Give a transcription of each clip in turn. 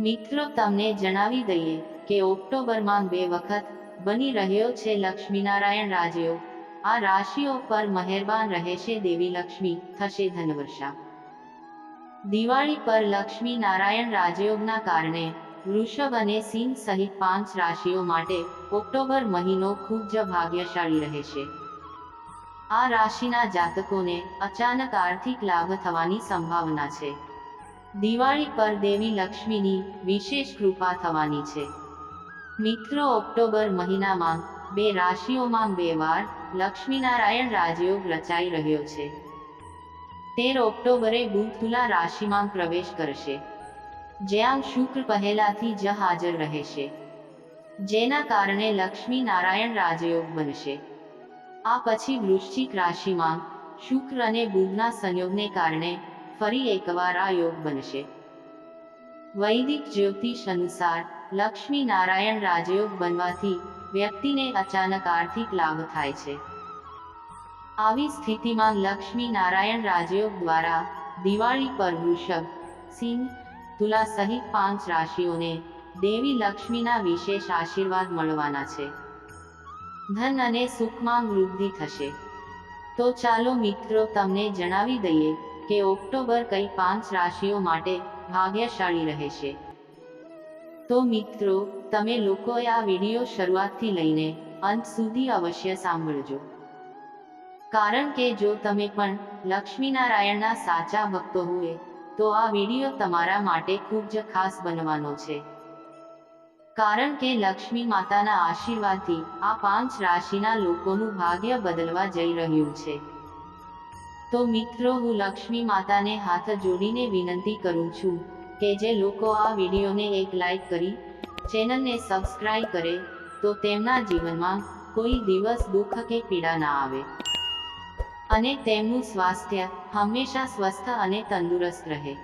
મિત્રો, તમને જણાવી દઈએ કે ઓક્ટોબરમાં બે વખત બની રહ્યો છે લક્ષ્મીનારાયણ રાજયોગ આ રાશિઓ પર મહેરબાન રહેશે દેવી લક્ષ્મી, થશે ધનવર્ષા. દિવાળી પર લક્ષ્મી નારાયણ રાજયોગના કારણે વૃષભ અને સિંહ સહિત પાંચ રાશિઓ માટે ઓક્ટોબર મહિનો ખૂબ જ ભાગ્યશાળી રહેશે. આ રાશિના જાતકોને અચાનક આર્થિક લાભ થવાની સંભાવના છે. દિવાળી પર દેવી લક્ષ્મીની વિશેષ કૃપા થવાની છે. મિત્રો, ઓક્ટોબર મહિનામાં બે રાશિઓમાં બે વાર લક્ષ્મીનારાયણ રાજયોગ રચાઈ રહ્યો છે. તેર ઓક્ટોબરે બુધ તુલા રાશિમાં પ્રવેશ કરશે. જ્યાં શુક્ર પહેલાથી જ હાજર રહેશે. જેના કારણે લક્ષ્મી નારાયણ રાજયોગ બનશે. આ પછી વૃશ્ચિક રાશિમાં શુક્ર અને બુધના સંયોગને કારણે ફરી એકવાર આ યોગ બનશે. વૈદિક જ્યોતિષ અનુસાર લક્ષ્મી નારાયણ રાજયોગ બનવાથી વ્યક્તિને અચાનક આર્થિક લાભ થાય છે. આવી સ્થિતિમાં લક્ષ્મી નારાયણ રાજયોગ દ્વારા દિવાળી પર વૃષભ, સિંહ, તુલા સહિત પાંચ રાશિઓને દેવી લક્ષ્મીના વિશેષ આશીર્વાદ મળવાના છે. ધન અને સુખમાં વૃદ્ધિ થશે. તો ચાલો મિત્રો, તમને જણાવી દઈએ કે ઓક્ટોબર કઈ પાંચ રાશિઓ માટે ભાગ્યશાળી રહેશે તો મિત્રો, તમે લોકોએ આ વીડિયો શરૂઆતથી લઈને અંત સુધી અવશ્ય સાંભળજો. કારણ કે જો તમે પણ લક્ષ્મીનારાયણના સાચા ભક્તો હોય, તો આ વીડિયો તમારા માટે ખૂબ જ ખાસ બનવાનો છે. કારણ કે લક્ષ્મી માતાના આશીર્વાદથી આ પાંચ રાશિના લોકોનું ભાગ્ય બદલવા જઈ રહ્યું છે. તો મિત્રો, હું લક્ષ્મી માતાને હાથ જોડીને વિનંતી કરું છું કે જે લોકો આ વિડીયોને એક લાઈક કરી, ચેનલને સબસ્ક્રાઈબ કરે, તો તેમના જીવનમાં કોઈ દિવસ દુઃખ કે પીડા ના આવે. અને તેમનું સ્વાસ્થ્ય હંમેશા સ્વસ્થ અને તંદુરસ્ત રહે.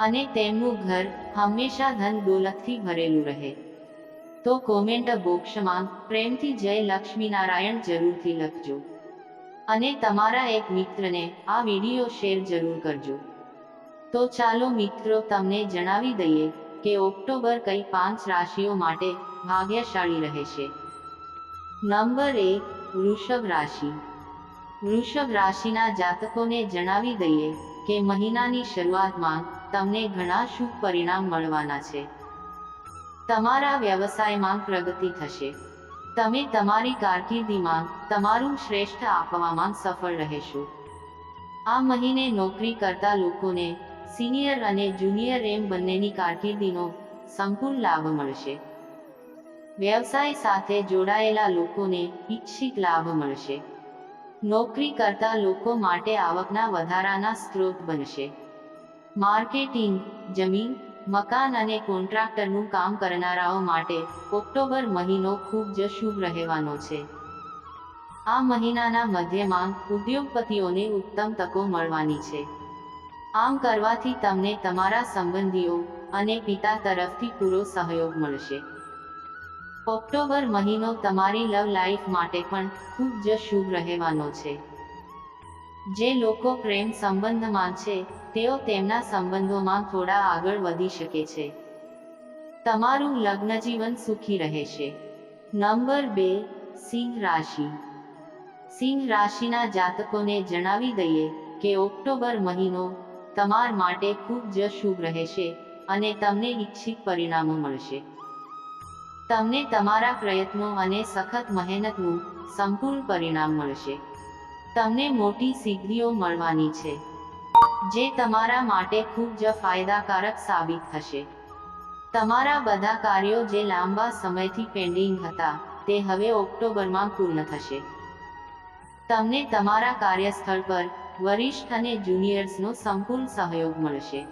અને તેમનું ઘર હંમેશા ધન દોલતથી ભરેલું રહે. તો કોમેન્ટ બોક્સમાં પ્રેમથી જય લક્ષ્મીનારાયણ જરૂરથી લખજો. અને તમારા એક મિત્રને આ વીડિયો શેર જરૂર કરજો. તો ચાલો મિત્રો તમને જણાવી દઈએ કે ઓક્ટોબર કઈ પાંચ રાશિઓ માટે ભાગ્યશાળી રહેશે. નંબર એક, વૃષભ રાશિ. વૃષભ રાશિના જાતકોને જણાવી દઈએ કે મહિનાની શરૂઆતમાં તમને ઘણા શુભ પરિણામ મળવાના છે. તમારા વ્યવસાયમાં પ્રગતિ થશે. તમે તમારી કારકિર્દીમાં તમારું શ્રેષ્ઠ આપવામાં સફળ રહેશો. આ મહિને નોકરી કરતા લોકોને સિનિયર અને જુનિયર એમ બંનેની કારકિર્દીનો સંપૂર્ણ લાભ મળશે. વ્યવસાય સાથે જોડાયેલા લોકોને ઈચ્છિત લાભ મળશે. નોકરી કરતા લોકો માટે આવકના વધારાના સ્ત્રોત બનશે. માર્કેટિંગ, જમીન મકાન અને કોન્ટ્રાક્ટરનું કામ કરનારાઓ માટે ઓક્ટોબર મહિનો ખૂબ જ શુભ રહેવાનો છે. આ મહિનાના મધ્યમાં ઉદ્યોગપતિઓને ઉત્તમ તકો મળવાની છે. આમ કરવાથી તમને તમારા સંબંધીઓ અને પિતા તરફથી પૂરો સહયોગ મળશે. ઓક્ટોબર મહિનો તમારી લવ લાઈફ માટે પણ ખૂબ જ શુભ રહેવાનો છે. જે લોકો પ્રેમ સંબંધમાં છે, તેઓ તેમના સંબંધોમાં થોડા આગળ વધી શકે છે. તમારું લગ્ન જીવન સુખી રહેશે. નંબર બે, સિંહ રાશિ. સિંહ રાશિના જાતકોને જણાવી દઈએ કે ઓક્ટોબર મહિનો તમાર માટે ખૂબ જ શુભ રહેશે અને તમને ઈચ્છિત પરિણામો મળશે. તમને તમારા પ્રયત્નો અને સખત મહેનતનું સંપૂર્ણ પરિણામ મળશે. તમને મોટી સિદ્ધિઓ મળવાની છે, જે તમારા માટે ખૂબ જ ફાયદાકારક સાબિત થશે. તમારા બધા કાર્યો જે લાંબા સમયથી પેન્ડિંગ હતા, તે હવે ઓક્ટોબરમાં પૂર્ણ થશે. તમને તમારા કાર્યસ્થળ પર વરિષ્ઠ અને જુનિયર્સનો સંપૂર્ણ સહયોગ મળશે.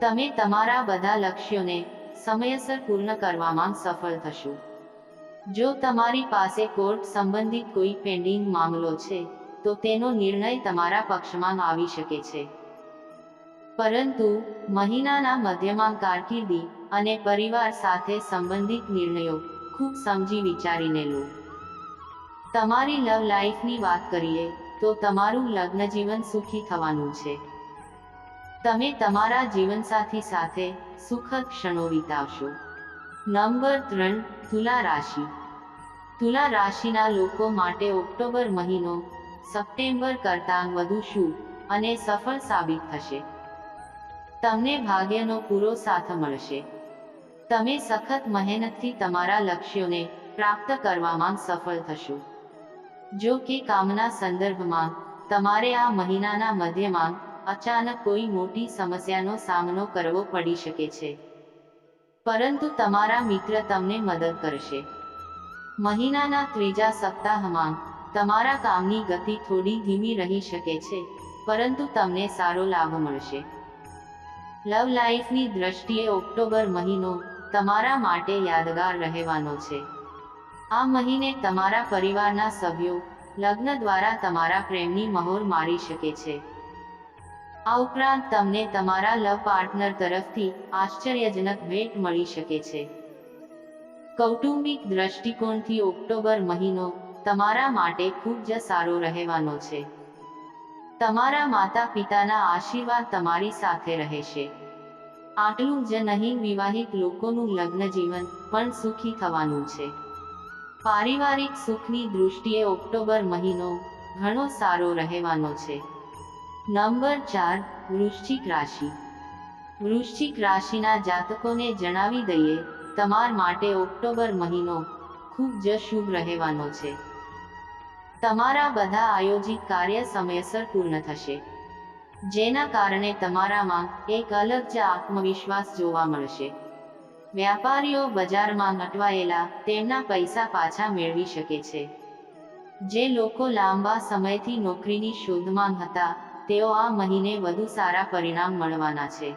તમે તમારા બધા લક્ષ્યોને સમયસર પૂર્ણ કરવામાં સફળ થશો. જો તમારી પાસે કોર્ટ સંબંધિત કોઈ પેન્ડિંગ મામલો છે તો તેનો નિર્ણય તમારા પક્ષમાં આવી શકે છે. પરંતુ, મહિનાના મધ્યમાં કારકિર્દી અને પરિવાર સાથે સંબંધિત નિર્ણયો ખૂબ સમજી વિચારીને લો. તમારી લવ લાઈફની વાત કરીએ, તો તમારું લગ્ન જીવન સુખી થવાનું છે. તમે તમારા જીવનસાથી સાથે સુખદ ક્ષણો વિતાવશો. નંબર ત્રણ, તુલા રાશિ. તુલા રાશિના લોકો માટે ઓક્ટોબર મહિનો સપ્ટેમ્બર કરતાં વધુ શુભ અને સફળ સાબિત થશે. તમને ભાગ્યનો પૂરો સાથ મળશે. તમે સખત મહેનતથી તમારા લક્ષ્યોને પ્રાપ્ત કરવામાં સફળ થશો. જો કે કામના સંદર્ભમાં, તમારે આ મહિનાના મધ્યમાં અચાનક કોઈ મોટી સમસ્યાનો સામનો કરવો પડી શકે છે. પરંતુ તમારા મિત્ર તમને મદદ કરશે. મહિનાના ત્રીજા સપ્તાહમાં તમારા કામની ગતિ થોડી ધીમી રહી શકે છે, પરંતુ તમને સારો લાભ મળશે. લવ લાઈફની દ્રષ્ટિએ ઓક્ટોબર મહિનો તમારા માટે યાદગાર રહેવાનો છે. આ મહિને તમારા પરિવારના સભ્યો લગ્ન દ્વારા તમારા પ્રેમની મહોર મારી શકે છે. આ ઉપરાંત તમને તમારા લવ પાર્ટનર તરફથી આશ્ચર્યજનક ભેટ મળી શકે છે. કૌટુંબિક દ્રષ્ટિકોણથી ઓક્ટોબર મહિનો તમારા માટે ખૂબ જ સારો રહેવાનો છે. તમારા માતા પિતાના આશીર્વાદ તમારી સાથે રહેશે. આટલું જ નહીં, વિવાહિત લોકોનું લગ્ન જીવન પણ સુખી થવાનું છે. પારિવારિક સુખની દૃષ્ટિએ ઓક્ટોબર મહિનો ઘણો સારો રહેવાનો છે. નંબર ચાર, વૃશ્ચિક રાશિ. વૃશ્ચિક રાશિના જાતકોને જણાવી દઈએ, તમાર માટે ઓક્ટોબર મહિનો ખૂબ જ શુભ રહેવાનો છે. તમારા બધા આયોજિત કાર્ય સમયસર પૂર્ણ થશે. જેના કારણે તમારામાં એક અલગ જ આત્મવિશ્વાસ જોવા મળશે. વ્યાપારીઓ બજારમાં અટવાયેલા તેમના પૈસા પાછા મેળવી શકે છે. જે લોકો લાંબા સમયથી નોકરીની શોધમાં હતા, તેઓ આ મહિને વધુ સારા પરિણામ મળવાના છે.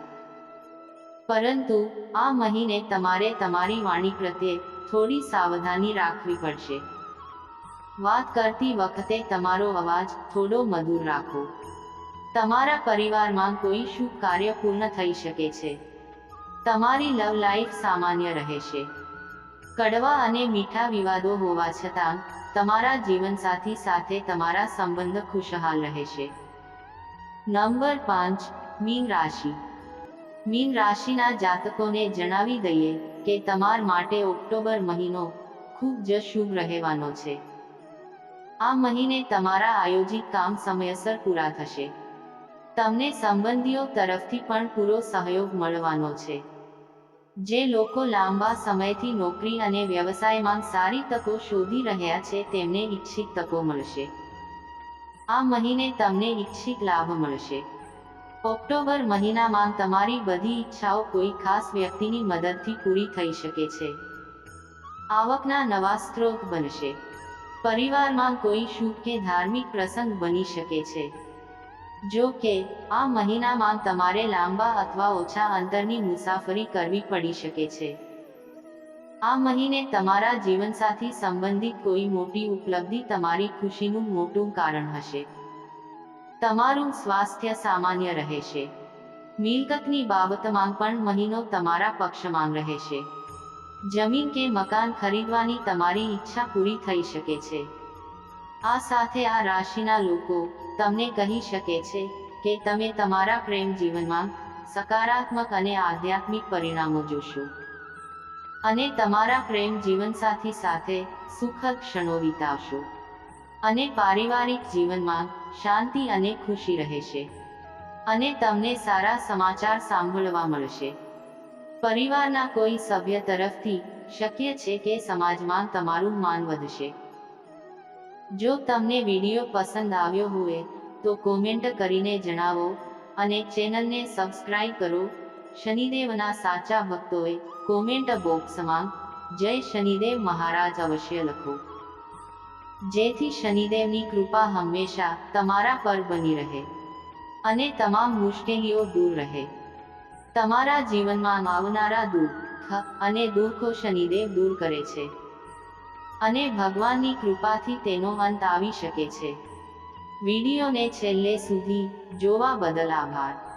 પરંતુ, આ મહિને તમારે તમારી વાણી પ્રત્યે થોડી સાવધાની રાખવી પડશે. વાત કરતી વખતે તમારો અવાજ થોડો મધુર રાખો. તમારા પરિવારમાં કોઈ શુભ કાર્ય પૂર્ણ થઈ શકે છે. તમારી લવ લાઈફ સામાન્ય રહેશે કડવા અને મીઠા વિવાદો હોવા છતાં, તમારા જીવનસાથી સાથે તમારા સંબંધ ખુશહાલ રહેશે નંબર પાંચ, મીન રાશિ. મીન રાશિના જાતકોને જણાવી દઈએ કે તમાર માટે ઓક્ટોબર મહિનો ખૂબ જ શુભ રહેવાનો છે. આ મહિને તમારા આયોજિત કામ સમયસર પૂરા થશે. તમને સંબંધીઓ તરફથી પણ પૂરો સહયોગ મળવાનો છે. જે લોકો લાંબા સમયથી નોકરી અને વ્યવસાયમાં સારી તકો શોધી રહ્યા છે, તેમને ઈચ્છિત તકો મળશે. આ મહિને તમને ઈચ્છિત લાભ મળશે. ઓક્ટોબર મહિનામાં તમારી બધી ઈચ્છાઓ કોઈ ખાસ વ્યક્તિની મદદથી પૂરી થઈ શકે છે. આવકના નવા સ્ત્રોત બનશે. પરિવારમાં કોઈ શુભ કે ધાર્મિક પ્રસંગ બની શકે છે. જો કે, આ મહિનામાં તમારે લાંબા અથવા ઓછા અંતરની મુસાફરી કરવી પડી શકે છે. આ મહિને તમારા જીવનસાથી સંબંધિત કોઈ મોટી ઉપલબ્ધિ તમારી ખુશીનું મોટું કારણ હશે. તમારું સ્વાસ્થ્ય સામાન્ય રહેશે. મિલકતની બાબતમાં પણ મહિનો તમારા પક્ષમાં રહેશે. જમીન કે મકાન ખરીદવાની તમારી ઈચ્છા પૂરી થઈ શકે છે. આ સાથે આ રાશિના લોકો તમને કહી શકે છે કે તમે તમારા પ્રેમ જીવનમાં સકારાત્મક અને આધ્યાત્મિક પરિણામો જોશો. અને તમારા પ્રેમ જીવનસાથી સાથે સુખદ ક્ષણો વિતાવશો. અને પારિવારિક જીવનમાં શાંતિ અને ખુશી રહેશે. અને તમને સારા સમાચાર સાંભળવા મળશે. પરિવારના કોઈ સભ્ય તરફથી શક્ય છે કે સમાજમાં તમારું માન વધશે. જો તમને વીડિયો પસંદ આવ્યો હોય, તો કોમેન્ટ કરીને જણાવો અને ચેનલને સબસ્ક્રાઇબ કરો. શનિદેવના સાચા ભક્તોએ કોમેન્ટ બોક્સમાં જય શનિદેવ મહારાજ અવશ્ય લખો. જેથી શનિદેવની કૃપા હંમેશા તમારા પર બની રહે અને તમામ મુશ્કેલીઓ દૂર રહે. તમારા જીવનમાં આવનારા દુઃખ અને દુઃખો શનિદેવ દૂર કરે છે. અને ભગવાનની કૃપાથી તેનો અંત આવી શકે છે. વિડીયોને છેલ્લે સુધી જોવા બદલ આભાર.